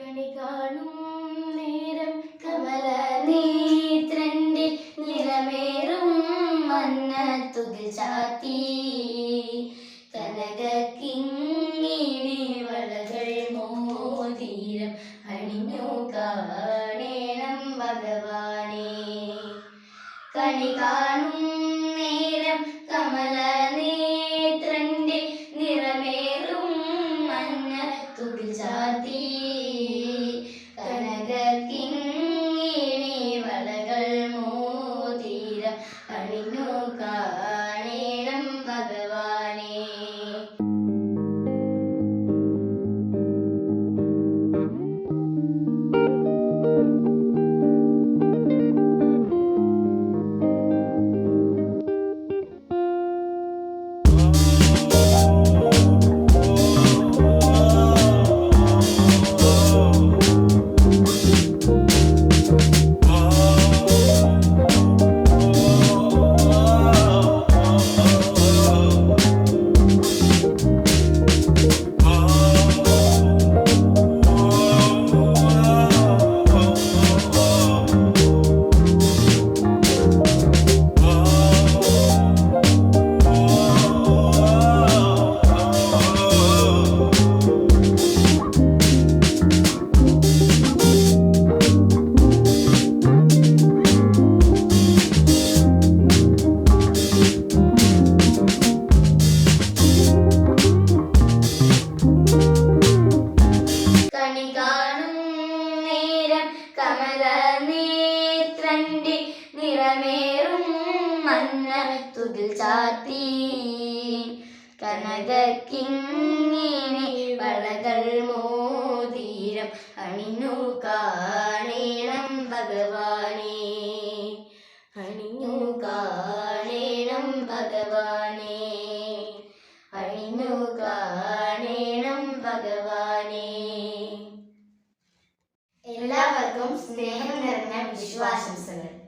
കണി കാണും നേരം കമല നീത്രന്റെ നിറമേറും മന്നത്തുക ചാത്തി. കനക കിങ്ങിണി വളകൾ മോതീരം അണിഞ്ഞു കാണേണം ഭഗവാനെ. കണി കാണും കനക കമല നേത്രന്റെ നിറമേറും മഞ്ഞ തുകിൽ ചാത്തി. കനക കിങ്ങിണി വളകൾ മോതിരം അണിഞ്ഞു കാണേണം ഭഗവാനെ. അണിഞ്ഞു കാണേണം ഭഗവാനെ. അണിഞ്ഞു കാണേണം ഭഗവാനെ. എല്ലാവർക്കും സ്നേഹം നിറഞ്ഞ വിശ്വാസംസകൾ